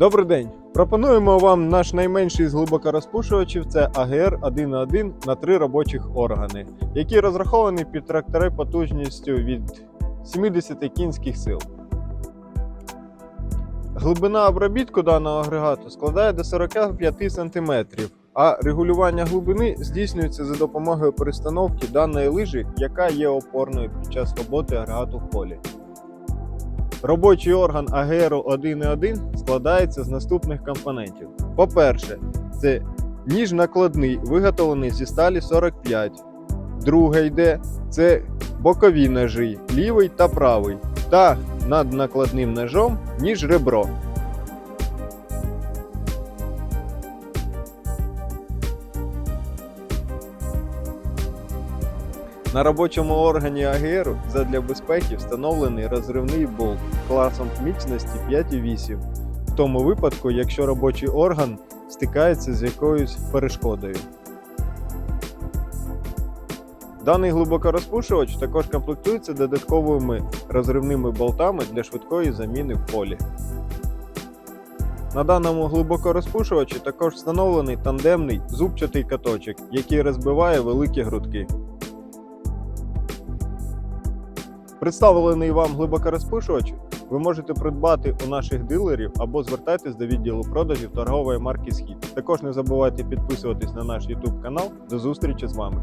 Добрий день! Пропонуємо вам наш найменший з глибокорозпушувачів це АГР 1.1 на 3 робочих органи, який розрахований під трактори потужністю від 70 кінських сил. Глибина обробітку даного агрегату складає до 45 см, а регулювання глибини здійснюється за допомогою перестановки даної лижі, яка є опорною під час роботи агрегату в полі. Робочий орган АГР 1.1 складається з наступних компонентів. По-перше, це ніж накладний, виготовлений зі сталі 45. Друге йде це бокові ножі, лівий та правий. Та над накладним ножом ніж ребро. На робочому органі АГР задля безпеки встановлений розривний болт класом міцності 5,8 в тому випадку, якщо робочий орган стикається з якоюсь перешкодою. Даний глибокорозпушувач також комплектується додатковими розривними болтами для швидкої заміни в полі. На даному глибокорозпушувачі також встановлений тандемний зубчатий каточок, який розбиває великі грудки. Представлений вам глибокорозпушувач ви можете придбати у наших дилерів або звертайтесь до відділу продажів торгової марки Схід. Також не забувайте підписуватись на наш YouTube канал. До зустрічі з вами!